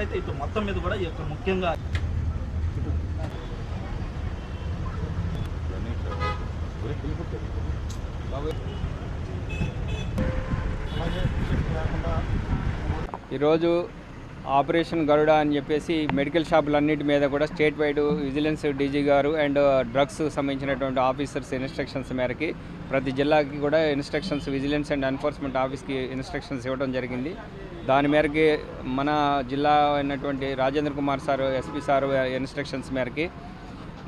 అయితే ఇటు మొత్తం మీద కూడా ఈ యొక్క ముఖ్యంగా ఈరోజు ఆపరేషన్ గరుడ అని చెప్పేసి మెడికల్ షాపులన్నిటి మీద కూడా స్టేట్ వైడ్ విజిలెన్స్ డీజీ గారు అండ్ డ్రగ్స్ సంబంధించినటువంటి ఆఫీసర్స్ ఇన్స్ట్రక్షన్స్ మేరకి ప్రతి జిల్లాకి కూడా ఇన్స్ట్రక్షన్స్ విజిలెన్స్ అండ్ ఎన్ఫోర్స్మెంట్ ఆఫీస్కి ఇన్స్ట్రక్షన్స్ ఇవ్వడం జరిగింది. దాని మేరకి మన జిల్లా అయినటువంటి Rajendra Kumar sir SP sir instructions మేరకి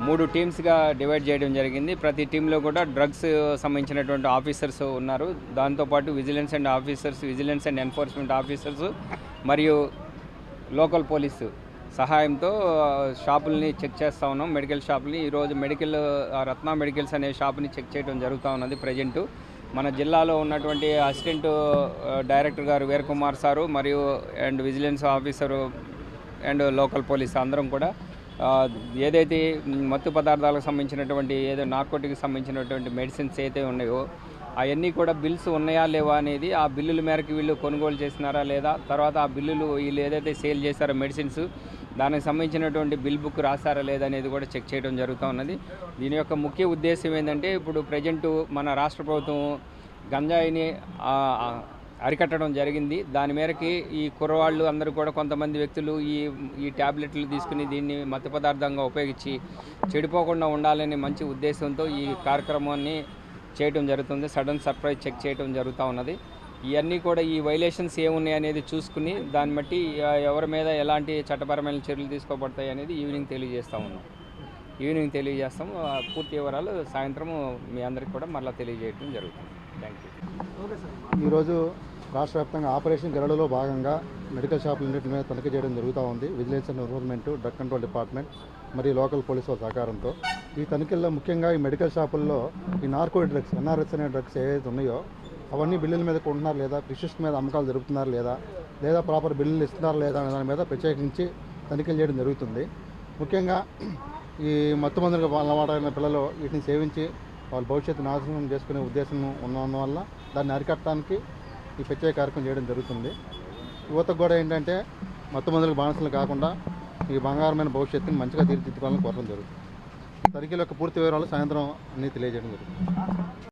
మూడు టీమ్స్గా డివైడ్ చేయడం జరిగింది. ప్రతి టీంలో కూడా డ్రగ్స్ సంబంధించినటువంటి ఆఫీసర్స్ ఉన్నారు. దాంతోపాటు vigilance and officers vigilance and enforcement officers మరియు లోకల్ పోలీసు సహాయంతో షాపుల్ని చెక్ చేస్తూ ఉన్నాం. మెడికల్ షాపుల్ని ఈరోజు మెడికల్ రత్న మెడికల్స్ అనే షాప్ని చెక్ చేయడం జరుగుతూ ఉన్నది ప్రజెంటు. మన జిల్లాలో ఉన్నటువంటి అసిస్టెంట్ డైరెక్టర్ గారు వీరకుమార్ సారు మరియు and vigilance officer and local police అందరం కూడా ఏదైతే మత్తు పదార్థాలకు సంబంధించినటువంటి ఏదో నార్కోటిక్ సంబంధించినటువంటి మెడిసిన్స్ అయితే ఉన్నాయో అవన్నీ కూడా బిల్స్ ఉన్నాయా లేవా అనేది ఆ బిల్లుల మేరకు వీళ్ళు కొనుగోలు చేసినారా లేదా? తర్వాత ఆ బిల్లులు వీళ్ళు ఏదైతే సేల్ చేశారో మెడిసిన్స్ దానికి సంబంధించినటువంటి బిల్ బుక్ రాస్తారా లేదా అనేది కూడా చెక్ చేయడం జరుగుతూ ఉన్నది. దీని యొక్క ముఖ్య ఉద్దేశం ఏంటంటే ఇప్పుడు ప్రజెంట్ మన రాష్ట్ర ప్రభుత్వం గంజాయిని అరికట్టడం జరిగింది. దాని మేరకి ఈ కుర్రవాళ్ళు అందరూ కూడా కొంతమంది వ్యక్తులు ఈ ఈ ట్యాబ్లెట్లు తీసుకుని దీన్ని మత్తు పదార్థంగా ఉపయోగించి చెడిపోకుండా ఉండాలనే మంచి ఉద్దేశంతో ఈ కార్యక్రమాన్ని చేయటం జరుగుతుంది. సడన్ సర్ప్రైజ్ చెక్ చేయటం జరుగుతూ ఉన్నది. ఇవన్నీ కూడా ఈ వైలేషన్స్ ఏమున్నాయి అనేది చూసుకుని దాన్ని బట్టి ఎవరి మీద ఎలాంటి చట్టపరమైన చర్యలు తీసుకోబడతాయి అనేది ఈవినింగ్ తెలియజేస్తూ ఉన్నాం. ఈవినింగ్ తెలియజేస్తాం పూర్తి వివరాలు సాయంత్రం మీ అందరికి కూడా మళ్ళీ తెలియజేయడం జరుగుతుంది. థ్యాంక్ యూ ఈరోజు రాష్ట్ర వ్యాప్తంగా ఆపరేషన్ గరడలో భాగంగా మెడికల్ షాపులన్నింటి మీద తనిఖీ చేయడం జరుగుతూ ఉంది. Vigilance and enforcement drug control department మరియు లోకల్ పోలీసుల సహకారంతో. ఈ తనిఖీల్లో ముఖ్యంగా ఈ మెడికల్ షాపుల్లో ఈ నార్కో డ్రగ్స్ ఎన్ఆర్ఎస్ అనే డ్రగ్స్ ఏవైతే ఉన్నాయో అవన్నీ బిల్లుల మీద కొంటున్నారు లేదా ప్రిషిస్ట్ మీద అమ్మకాలు జరుపుతున్నారు లేదా లేదా ప్రాపర్ బిల్లులు ఇస్తున్నారు లేదా అనే దాని మీద ప్రత్యేకించి తనిఖీలు చేయడం జరుగుతుంది. ముఖ్యంగా ఈ మత్తు మందులకు అలవాటైన పిల్లలు వీటిని సేవించి వాళ్ళ భవిష్యత్తు నాశనం చేసుకునే ఉద్దేశం ఉన్నందువల్ల దాన్ని అరికట్టడానికి ఈ ప్రత్యేక కార్యక్రమం చేయడం జరుగుతుంది. యువతకు కూడా ఏంటంటే మత్తు మందులకు బానిసలు కాకుండా ఈ బంగారమైన భవిష్యత్తుని మంచిగా తీర్చిదిద్దుకోవాలని కోరడం జరుగుతుంది. తనిఖీల యొక్క పూర్తి వివరాలు సాయంత్రం అన్నీ తెలియజేయడం జరుగుతుంది.